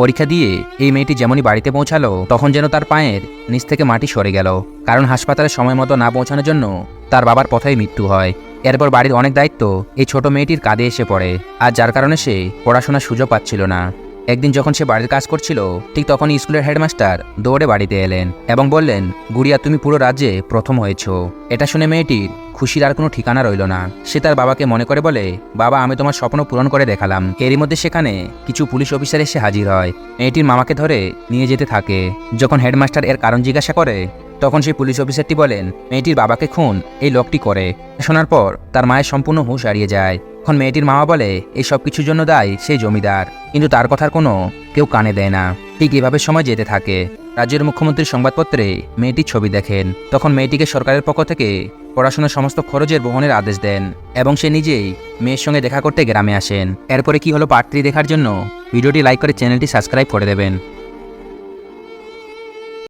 পরীক্ষা দিয়ে এই মেয়েটি যেমনই বাড়িতে পৌঁছালো, তখন যেন তার পায়ের নিচ থেকে মাটি সরে গেল। কারণ হাসপাতালে সময় মতো না পৌঁছানোর জন্য তার বাবার পথেই মৃত্যু হয়। এরপর বাড়ির অনেক দায়িত্ব এই ছোট মেয়েটির কাঁধে এসে পড়ে, আর যার কারণে সে পড়াশোনার সুযোগ পাচ্ছিল না। একদিন যখন সে বাড়ির কাজ করছিল, ঠিক তখন স্কুলের হেডমাস্টার দৌড়ে বাড়িতে এলেন এবং বললেন, গুড়িয়া, তুমি পুরো রাজ্যে প্রথম হয়েছ। এটা শুনে মেয়েটির খুশির আর কোনো ঠিকানা রইল না। সে তার বাবাকে মনে করে বলে, বাবা, আমি তোমার স্বপ্ন পূরণ করে দেখালাম। এরই মধ্যে সেখানে কিছু পুলিশ অফিসার এসে হাজির হয়। মেয়েটির মামাকে ধরে নিয়ে যেতে থাকে। যখন হেডমাস্টার এর কারণ জিজ্ঞাসা করে, তখন সেই পুলিশ অফিসারটি বলেন, মেয়েটির বাবাকে খুন এই লোকটি করে। শোনার পর তার মায়ের সম্পূর্ণ হুঁশ হারিয়ে যায়। এখন মেয়েটির মামা বলে, এই সব কিছুর জন্য দায় সেই জমিদার। কিন্তু তার কথার কোনো কেউ কানে দেয় না। ঠিক এভাবে সময় যেতে থাকে। রাজ্যের মুখ্যমন্ত্রীর সংবাদপত্রে মেয়েটির ছবি দেখেন। তখন মেয়েটিকে সরকারের পক্ষ থেকে পড়াশোনার সমস্ত খরচের বহনের আদেশ দেন এবং সে নিজেই মেয়ের সঙ্গে দেখা করতে গ্রামে আসেন। এরপরে কি হলো পার্ট দেখার জন্য? ভিডিওটি লাইক করে চ্যানেলটি সাবস্ক্রাইব করে দেবেন।